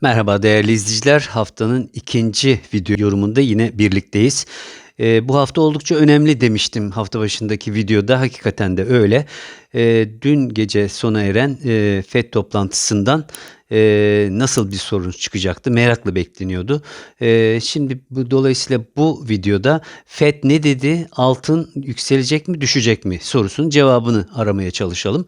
Merhaba değerli izleyiciler. Haftanın ikinci video yorumunda yine birlikteyiz. Ee, bu hafta oldukça önemli demiştim hafta başındaki videoda. Hakikaten de öyle. Ee, dün gece sona eren e, FED toplantısından e, nasıl bir sorun çıkacaktı merakla bekleniyordu. E, şimdi bu dolayısıyla bu videoda FED ne dedi, altın yükselecek mi düşecek mi sorusunun cevabını aramaya çalışalım.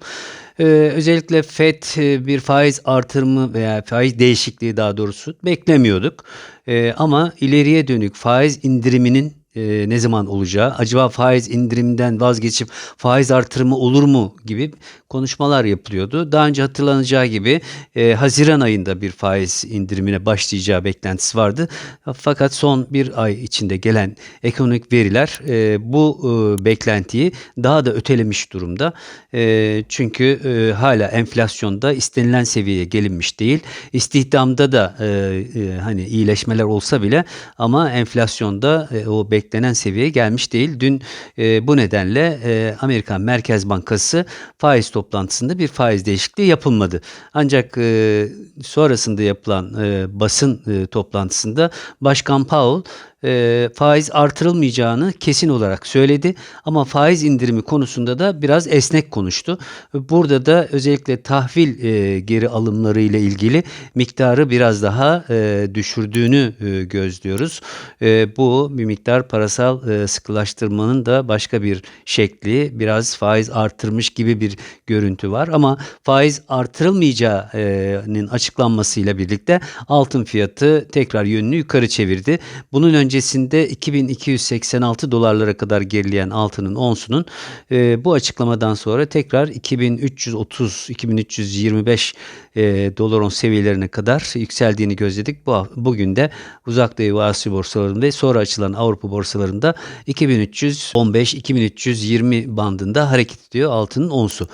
Ee, özellikle FED e, bir faiz artırımı veya faiz değişikliği daha doğrusu beklemiyorduk. Ee, ama ileriye dönük faiz indiriminin e, ne zaman olacağı, acaba faiz indiriminden vazgeçip faiz artırımı olur mu gibi konuşmalar yapılıyordu. Daha önce hatırlanacağı gibi e, Haziran ayında bir faiz indirimine başlayacağı beklentisi vardı. Fakat son bir ay içinde gelen ekonomik veriler e, bu e, beklentiyi daha da ötelemiş durumda. E, çünkü e, hala enflasyonda istenilen seviyeye gelinmiş değil. İstihdamda da e, e, hani iyileşmeler olsa bile ama enflasyonda e, o beklenen seviyeye gelmiş değil. Dün e, bu nedenle e, Amerikan Merkez Bankası faiz toplantısında bir faiz değişikliği yapılmadı. Ancak e, sonrasında yapılan e, basın e, toplantısında Başkan Powell e, faiz artırılmayacağını kesin olarak söyledi. Ama faiz indirimi konusunda da biraz esnek konuştu. Burada da özellikle tahvil e, geri alımları ile ilgili miktarı biraz daha e, düşürdüğünü e, gözlüyoruz. E, bu bir miktar parasal e, sıkılaştırmanın da başka bir şekli. Biraz faiz artırmış gibi bir görüntü var. Ama faiz artırılmayacağının açıklanmasıyla birlikte altın fiyatı tekrar yönünü yukarı çevirdi. Bunun önce öncesinde 2286 dolarlara kadar gerileyen altının onsunun e, bu açıklamadan sonra tekrar 2330-2325 e, dolar seviyelerine kadar yükseldiğini gözledik. Bu bugün de Uzak Doğu Asya borsalarında sonra açılan Avrupa borsalarında 2315-2320 bandında hareket ediyor altının onsu.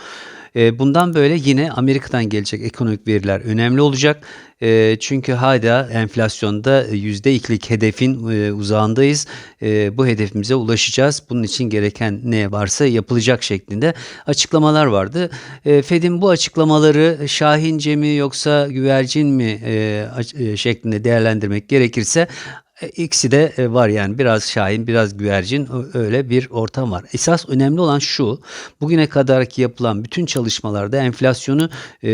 E, bundan böyle yine Amerika'dan gelecek ekonomik veriler önemli olacak. E, çünkü hala enflasyonda %2'lik hedefin e, uzağındayız. Bu hedefimize ulaşacağız. Bunun için gereken ne varsa yapılacak şeklinde açıklamalar vardı. Fed'in bu açıklamaları Şahince mi yoksa güvercin mi şeklinde değerlendirmek gerekirse e, İkisi de e, var yani biraz şahin biraz güvercin öyle bir ortam var. Esas önemli olan şu bugüne kadarki yapılan bütün çalışmalarda enflasyonu e,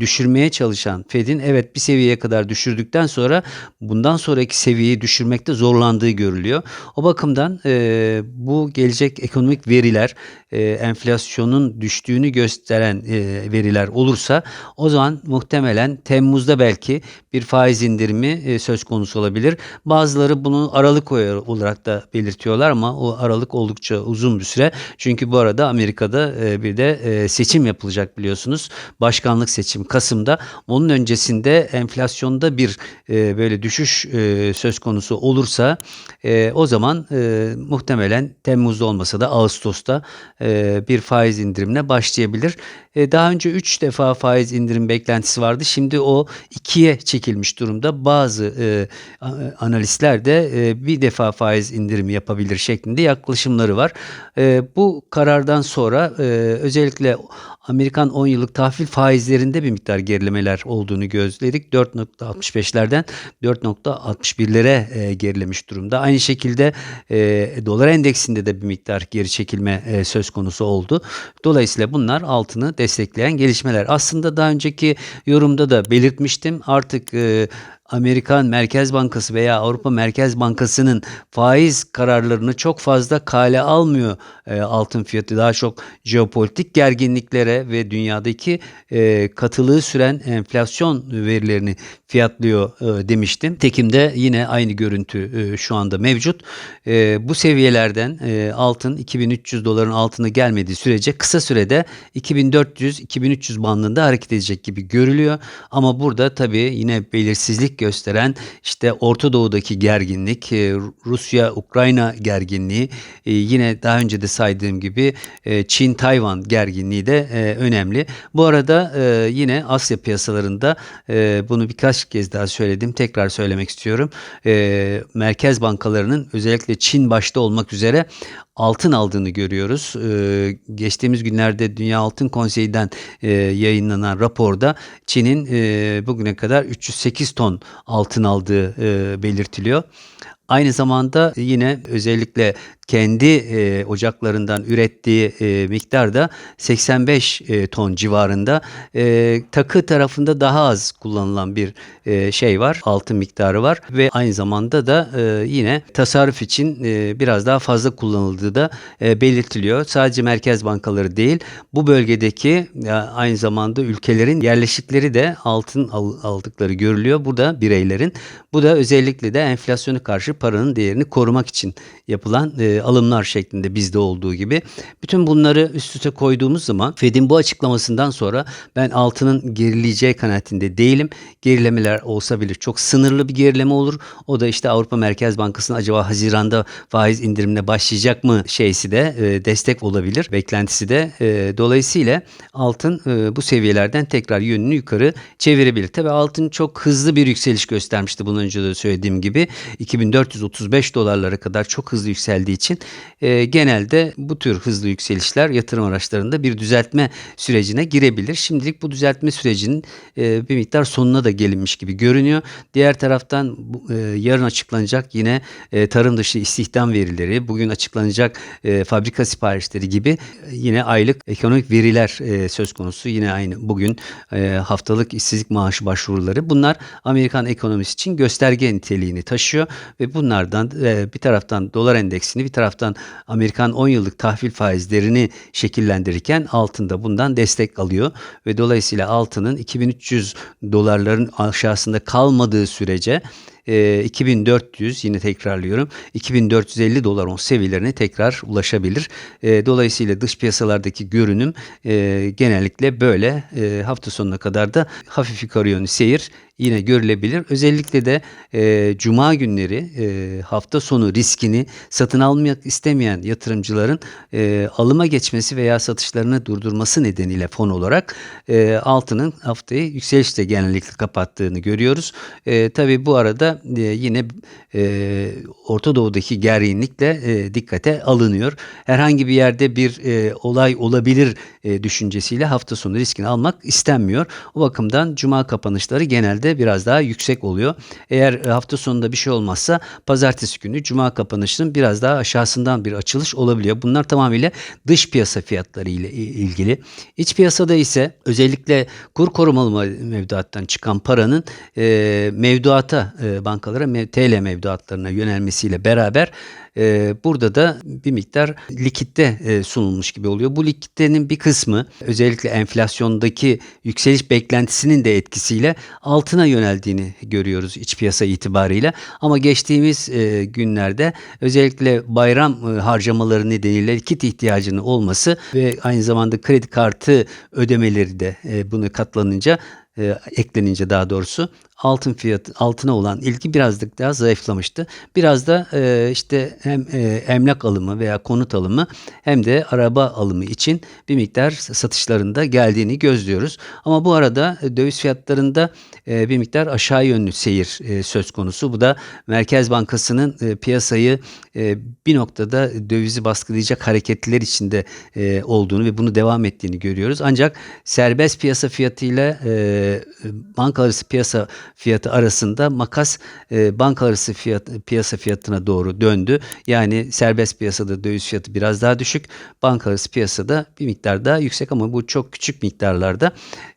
düşürmeye çalışan Fed'in evet bir seviyeye kadar düşürdükten sonra bundan sonraki seviyeyi düşürmekte zorlandığı görülüyor. O bakımdan e, bu gelecek ekonomik veriler e, enflasyonun düştüğünü gösteren e, veriler olursa o zaman muhtemelen Temmuz'da belki bir faiz indirimi e, söz konusu olabilir. Bazıları bunu aralık olarak da belirtiyorlar ama o aralık oldukça uzun bir süre. Çünkü bu arada Amerika'da e, bir de e, seçim yapılacak biliyorsunuz. Başkanlık seçim Kasım'da. Onun öncesinde enflasyonda bir e, böyle düşüş söz konusu olursa o zaman muhtemelen Temmuz'da olmasa da Ağustos'ta bir faiz indirimine başlayabilir. Daha önce 3 defa faiz indirim beklentisi vardı. Şimdi o 2'ye çekilmiş durumda. Bazı e, analistler de bir defa faiz indirimi yapabilir şeklinde yaklaşımları var. Bu karardan sonra özellikle Amerikan 10 yıllık tahvil faizlerinde bir miktar gerilemeler olduğunu gözledik. 4.65'lerden 4.61'lere e, gerilemiş durumda. Aynı şekilde e, dolar endeksinde de bir miktar geri çekilme e, söz konusu oldu. Dolayısıyla bunlar altını destekleyen gelişmeler. Aslında daha önceki yorumda da belirtmiştim. Artık e, Amerikan Merkez Bankası veya Avrupa Merkez Bankası'nın faiz kararlarını çok fazla kale almıyor e, altın fiyatı. Daha çok jeopolitik gerginliklere ve dünyadaki e, katılığı süren enflasyon verilerini fiyatlıyor e, demiştim. Tekimde yine aynı görüntü e, şu anda mevcut. E, bu seviyelerden e, altın 2300 doların altına gelmediği sürece kısa sürede 2400-2300 bandında hareket edecek gibi görülüyor. Ama burada tabii yine belirsizlik gösteren işte Orta Doğu'daki gerginlik, e, Rusya-Ukrayna gerginliği, e, yine daha önce de saydığım gibi e, Çin-Tayvan gerginliği de önemli. Bu arada yine Asya piyasalarında bunu birkaç kez daha söyledim, tekrar söylemek istiyorum. Merkez bankalarının özellikle Çin başta olmak üzere altın aldığını görüyoruz. Geçtiğimiz günlerde Dünya Altın Konseyi'den yayınlanan raporda Çin'in bugüne kadar 308 ton altın aldığı e, belirtiliyor. Aynı zamanda yine özellikle kendi e, ocaklarından ürettiği e, miktar da 85 e, ton civarında. E, takı tarafında daha az kullanılan bir e, şey var, altın miktarı var ve aynı zamanda da e, yine tasarruf için e, biraz daha fazla kullanıldığı da e, belirtiliyor. Sadece merkez bankaları değil, bu bölgedeki e, aynı zamanda ülkelerin yerleşikleri de altın al- aldıkları görülüyor. Bu da bireylerin. Bu da özellikle de enflasyona karşı paranın değerini korumak için yapılan e, alımlar şeklinde bizde olduğu gibi. Bütün bunları üst üste koyduğumuz zaman Fed'in bu açıklamasından sonra ben altının gerileyeceği kanaatinde değilim. Gerilemeler olsa bile çok sınırlı bir gerileme olur. O da işte Avrupa Merkez Bankası'nın acaba Haziran'da faiz indirimine başlayacak mı şeysi de e, destek olabilir. Beklentisi de e, dolayısıyla altın e, bu seviyelerden tekrar yönünü yukarı çevirebilir. Tabi altın çok hızlı bir yükseliş göstermişti bunun önce de söylediğim gibi. 2435 dolarlara kadar çok hızlı yükseldiği için e, genelde bu tür hızlı yükselişler yatırım araçlarında bir düzeltme sürecine girebilir. Şimdilik bu düzeltme sürecinin e, bir miktar sonuna da gelinmiş gibi görünüyor. Diğer taraftan e, yarın açıklanacak yine e, tarım dışı istihdam verileri, bugün açıklanacak e, fabrika siparişleri gibi e, yine aylık ekonomik veriler e, söz konusu. Yine aynı bugün e, haftalık işsizlik maaşı başvuruları. Bunlar Amerikan ekonomisi için gösterge niteliğini taşıyor ve bunlardan e, bir taraftan dolar endeksini bir taraftan Amerikan 10 yıllık tahvil faizlerini şekillendirirken altında bundan destek alıyor ve dolayısıyla altının 2300 dolarların aşağısında kalmadığı sürece e, 2400 yine tekrarlıyorum 2450 dolar on seviyelerine tekrar ulaşabilir. E, dolayısıyla dış piyasalardaki görünüm e, genellikle böyle E, hafta sonuna kadar da hafif yukarı yönlü seyir yine görülebilir. Özellikle de e, cuma günleri e, hafta sonu riskini satın almak istemeyen yatırımcıların e, alıma geçmesi veya satışlarını durdurması nedeniyle fon olarak e, altının haftayı yükselişle genellikle kapattığını görüyoruz. E, Tabi bu arada e, yine e, Orta Doğu'daki gerginlikle e, dikkate alınıyor. Herhangi bir yerde bir e, olay olabilir e, düşüncesiyle hafta sonu riskini almak istenmiyor. O bakımdan cuma kapanışları genelde biraz daha yüksek oluyor. Eğer hafta sonunda bir şey olmazsa pazartesi günü cuma kapanışının biraz daha aşağısından bir açılış olabiliyor. Bunlar tamamıyla dış piyasa fiyatları ile ilgili. İç piyasada ise özellikle kur korumalı mevduattan çıkan paranın e, mevduata e, bankalara TL mevduatlarına yönelmesiyle beraber e, burada da bir miktar likitte e, sunulmuş gibi oluyor. Bu likitenin bir kısmı özellikle enflasyondaki yükseliş beklentisinin de etkisiyle altına yöneldiğini görüyoruz iç piyasa itibariyle. Ama geçtiğimiz e, günlerde özellikle bayram e, harcamaları nedeniyle likit ihtiyacının olması ve aynı zamanda kredi kartı ödemeleri de e, bunu katlanınca e, eklenince daha doğrusu altın fiyatı altına olan ilgi birazcık daha zayıflamıştı. Biraz da e, işte hem e, emlak alımı veya konut alımı hem de araba alımı için bir miktar satışlarında geldiğini gözlüyoruz. Ama bu arada e, döviz fiyatlarında e, bir miktar aşağı yönlü seyir e, söz konusu. Bu da Merkez Bankası'nın e, piyasayı e, bir noktada dövizi baskılayacak hareketler içinde e, olduğunu ve bunu devam ettiğini görüyoruz. Ancak serbest piyasa fiyatıyla e, arası piyasa fiyatı arasında makas e, banka fiyat, piyasa fiyatına doğru döndü. Yani serbest piyasada döviz fiyatı biraz daha düşük. Banka piyasada bir miktar daha yüksek ama bu çok küçük miktarlarda.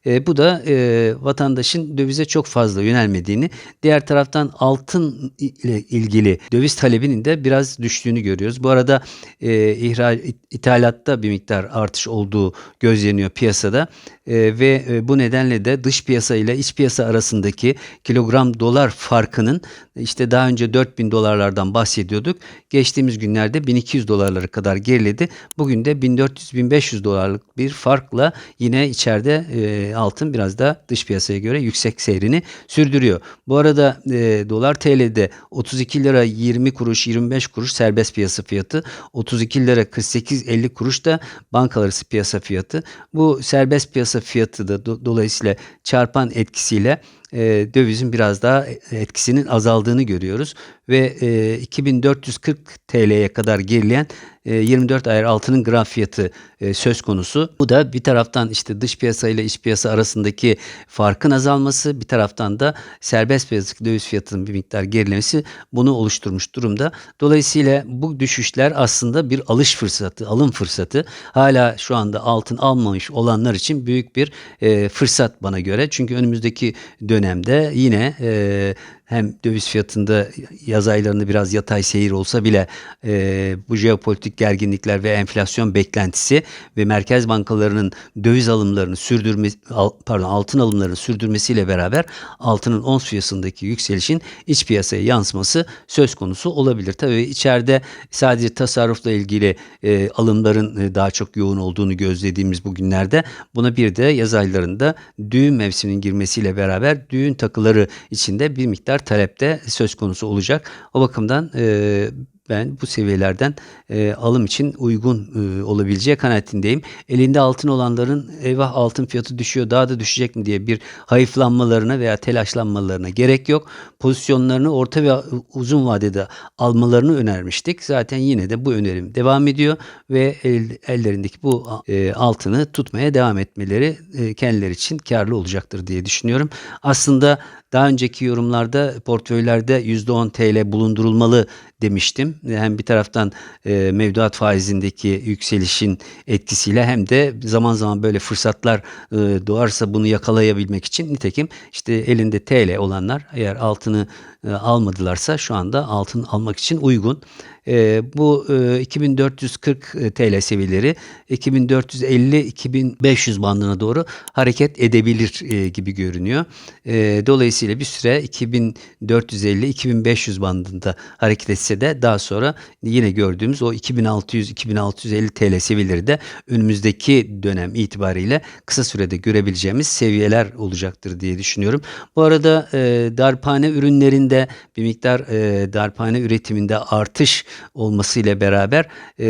E, bu da e, vatandaşın dövize çok fazla yönelmediğini, diğer taraftan altın ile ilgili döviz talebinin de biraz düştüğünü görüyoruz. Bu arada e, ihraç, ithalatta bir miktar artış olduğu gözleniyor piyasada e, ve e, bu nedenle de dış dış piyasa ile iç piyasa arasındaki kilogram dolar farkının işte daha önce 4000 dolarlardan bahsediyorduk. Geçtiğimiz günlerde 1200 dolarlara kadar geriledi. Bugün de 1400-1500 dolarlık bir farkla yine içeride e, altın biraz da dış piyasaya göre yüksek seyrini sürdürüyor. Bu arada e, dolar TL'de 32 lira 20 kuruş 25 kuruş serbest piyasa fiyatı 32 lira 48-50 kuruş da bankalar arası piyasa fiyatı. Bu serbest piyasa fiyatı da do- dolayısıyla çarpan etkisiyle e, dövizin biraz daha etkisinin azaldığını görüyoruz ve e, 2440 TL'ye kadar gerileyen e, 24 ayar altının gram fiyatı e, söz konusu. Bu da bir taraftan işte dış piyasa ile iç piyasa arasındaki farkın azalması, bir taraftan da serbest piyasadaki döviz fiyatının bir miktar gerilemesi bunu oluşturmuş durumda. Dolayısıyla bu düşüşler aslında bir alış fırsatı, alım fırsatı. Hala şu anda altın almamış olanlar için büyük bir e, fırsat bana göre. Çünkü önümüzdeki dönemde yine e, hem döviz fiyatında yaz aylarında biraz yatay seyir olsa bile e, bu jeopolitik gerginlikler ve enflasyon beklentisi ve merkez bankalarının döviz alımlarını sürdürme al- pardon altın alımlarını sürdürmesiyle beraber altının ons fiyatındaki yükselişin iç piyasaya yansıması söz konusu olabilir. Tabii içeride sadece tasarrufla ilgili e, alımların e, daha çok yoğun olduğunu gözlediğimiz bu günlerde buna bir de yaz aylarında düğün mevsiminin girmesiyle beraber düğün takıları içinde bir miktar talepte söz konusu olacak. O bakımdan e, ben bu seviyelerden e, alım için uygun e, olabileceği kanaatindeyim. Elinde altın olanların eyvah altın fiyatı düşüyor daha da düşecek mi diye bir hayıflanmalarına veya telaşlanmalarına gerek yok. Pozisyonlarını orta ve uzun vadede almalarını önermiştik. Zaten yine de bu önerim devam ediyor ve el- ellerindeki bu e, altını tutmaya devam etmeleri e, kendileri için karlı olacaktır diye düşünüyorum. Aslında daha önceki yorumlarda portföylerde %10 TL bulundurulmalı demiştim. Hem bir taraftan e, mevduat faizindeki yükselişin etkisiyle hem de zaman zaman böyle fırsatlar e, doğarsa bunu yakalayabilmek için nitekim işte elinde TL olanlar eğer altını e, almadılarsa şu anda altın almak için uygun. E, bu e, 2440 TL seviyeleri 2450-2500 bandına doğru hareket edebilir e, gibi görünüyor. E, dolayısıyla bir süre 2450-2500 bandında hareket etse de daha sonra yine gördüğümüz o 2600-2650 TL seviyeleri de önümüzdeki dönem itibariyle kısa sürede görebileceğimiz seviyeler olacaktır diye düşünüyorum. Bu arada e, darphane ürünlerinde bir miktar e, darphane üretiminde artış olmasıyla beraber e,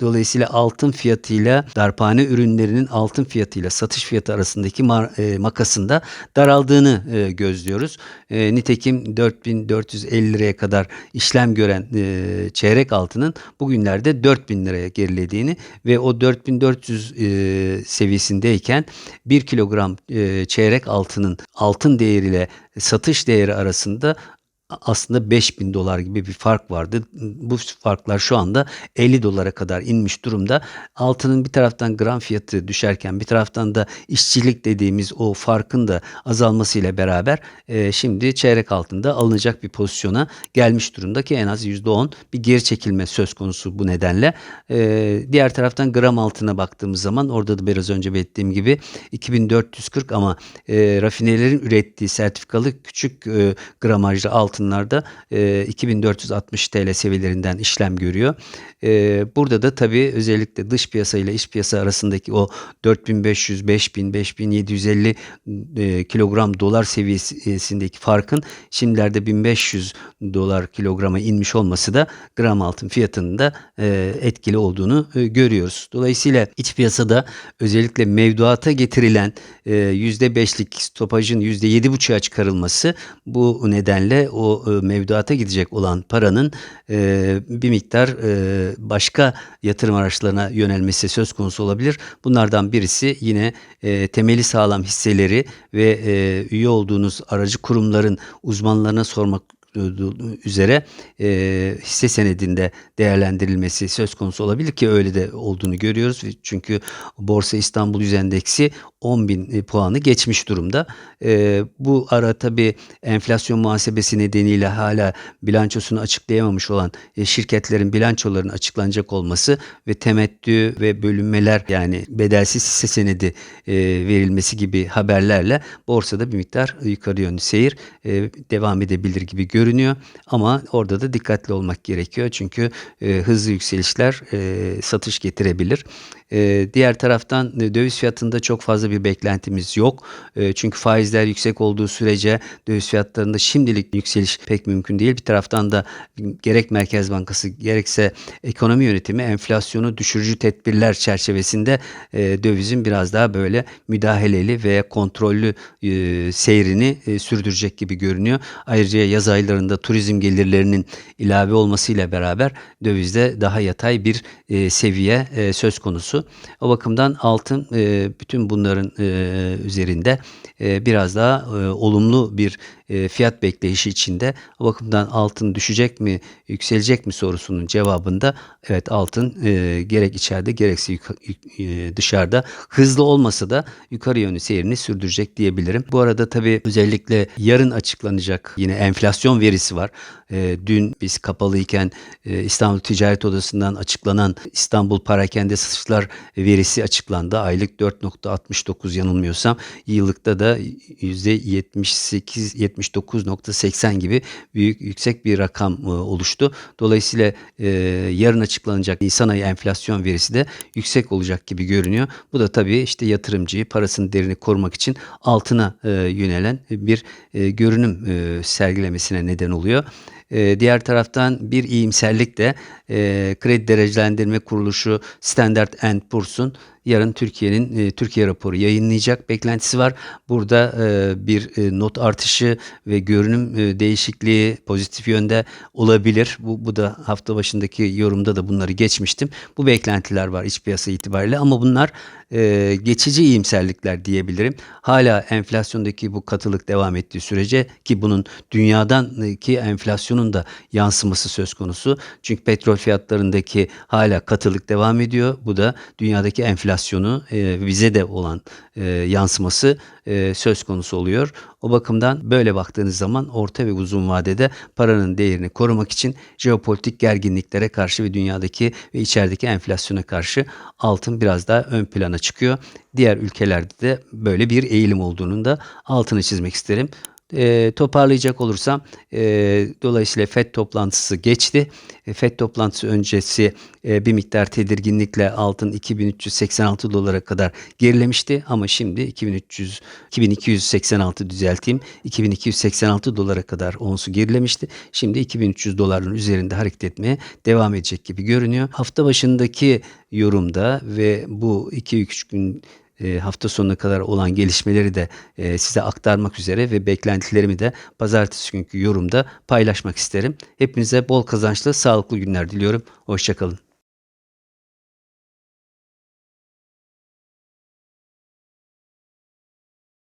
dolayısıyla altın fiyatıyla darphane ürünlerinin altın fiyatıyla satış fiyatı arasındaki mar, e, makasında daraldığını e, gözlüyoruz. E, nitekim 4450 liraya kadar işlem gören e, çeyrek altının bugünlerde 4000 liraya gerilediğini ve o 4400 e, seviyesindeyken 1 kilogram e, çeyrek altının altın değeriyle satış değeri arasında aslında 5000 dolar gibi bir fark vardı. Bu farklar şu anda 50 dolara kadar inmiş durumda. Altının bir taraftan gram fiyatı düşerken bir taraftan da işçilik dediğimiz o farkın da azalmasıyla beraber e, şimdi çeyrek altında alınacak bir pozisyona gelmiş durumda ki en az %10 bir geri çekilme söz konusu bu nedenle. E, diğer taraftan gram altına baktığımız zaman orada da biraz önce belirttiğim gibi 2440 ama e, rafinerilerin ürettiği sertifikalı küçük e, gramajlı altınlarda e, 2460 TL seviyelerinden işlem görüyor. E, burada da tabii özellikle dış piyasa ile iç piyasa arasındaki o 4500, 5000, 5750 e, kilogram dolar seviyesindeki farkın şimdilerde 1500 dolar kilograma inmiş olması da gram altın fiyatının da e, etkili olduğunu e, görüyoruz. Dolayısıyla iç piyasada özellikle mevduata getirilen e, %5'lik stopajın %7,5'a çıkarılması bu nedenle o e, mevduata gidecek olan paranın e, bir miktar e, başka yatırım araçlarına yönelmesi söz konusu olabilir. Bunlardan birisi yine temeli sağlam hisseleri ve üye olduğunuz aracı kurumların uzmanlarına sormak üzere e, hisse senedinde değerlendirilmesi söz konusu olabilir ki öyle de olduğunu görüyoruz. Çünkü Borsa İstanbul Yüz Endeksi 10 bin e, puanı geçmiş durumda. E, bu ara tabii enflasyon muhasebesi nedeniyle hala bilançosunu açıklayamamış olan e, şirketlerin bilançolarının açıklanacak olması ve temettü ve bölünmeler yani bedelsiz hisse senedi e, verilmesi gibi haberlerle borsada bir miktar yukarı yönlü seyir e, devam edebilir gibi görünüyor. Ama orada da dikkatli olmak gerekiyor. Çünkü e, hızlı yükselişler e, satış getirebilir. E, diğer taraftan e, döviz fiyatında çok fazla bir beklentimiz yok. E, çünkü faizler yüksek olduğu sürece döviz fiyatlarında şimdilik yükseliş pek mümkün değil. Bir taraftan da gerek Merkez Bankası gerekse ekonomi yönetimi enflasyonu düşürücü tedbirler çerçevesinde e, dövizin biraz daha böyle müdahaleli veya kontrollü e, seyrini e, sürdürecek gibi görünüyor. Ayrıca yaz aylarında turizm gelirlerinin ilave olmasıyla beraber dövizde daha yatay bir e, seviye e, söz konusu. O bakımdan altın e, bütün bunların e, üzerinde e, biraz daha e, olumlu bir e, fiyat bekleyişi içinde. O bakımdan altın düşecek mi, yükselecek mi sorusunun cevabında evet altın e, gerek içeride gerekse yuka, e, dışarıda hızlı olmasa da yukarı yönlü seyrini sürdürecek diyebilirim. Bu arada tabii özellikle yarın açıklanacak yine enflasyon verisi var. E, dün biz kapalıyken e, İstanbul Ticaret Odası'ndan açıklanan İstanbul Parakende Satışlar verisi açıklandı. Aylık 4.69 yanılmıyorsam. Yıllıkta da %78 79.80 gibi büyük yüksek bir rakam e, oluştu. Dolayısıyla e, yarın açıklanacak Nisan ayı enflasyon verisi de yüksek olacak gibi görünüyor. Bu da tabii işte yatırımcıyı parasının değerini korumak için altına e, yönelen bir e, görünüm e, sergilemesine neden oluyor. E, diğer taraftan bir iyimserlik de e, kredi derecelendirme kuruluşu Standard Poor's'un yarın Türkiye'nin e, Türkiye raporu yayınlayacak beklentisi var. Burada e, bir e, not artışı ve görünüm e, değişikliği pozitif yönde olabilir. Bu, bu da hafta başındaki yorumda da bunları geçmiştim. Bu beklentiler var iç piyasa itibariyle ama bunlar e, geçici iyimserlikler diyebilirim. Hala enflasyondaki bu katılık devam ettiği sürece ki bunun dünyadan ki enflasyonun da yansıması söz konusu. Çünkü petrol fiyatlarındaki hala katılık devam ediyor. Bu da dünyadaki enflasyonu e, bize de olan e, yansıması e, söz konusu oluyor. O bakımdan böyle baktığınız zaman orta ve uzun vadede paranın değerini korumak için jeopolitik gerginliklere karşı ve dünyadaki ve içerideki enflasyona karşı altın biraz daha ön plana çıkıyor. Diğer ülkelerde de böyle bir eğilim olduğunun da altını çizmek isterim. E, toparlayacak olursam e, dolayısıyla FED toplantısı geçti. E, FED toplantısı öncesi e, bir miktar tedirginlikle altın 2386 dolara kadar gerilemişti ama şimdi 2300 2286 düzelteyim 2286 dolara kadar onsu gerilemişti. Şimdi 2300 doların üzerinde hareket etmeye devam edecek gibi görünüyor. Hafta başındaki yorumda ve bu 2-3 gün e, hafta sonuna kadar olan gelişmeleri de e, size aktarmak üzere ve beklentilerimi de pazartesi günkü yorumda paylaşmak isterim. Hepinize bol kazançlı, sağlıklı günler diliyorum. Hoşçakalın.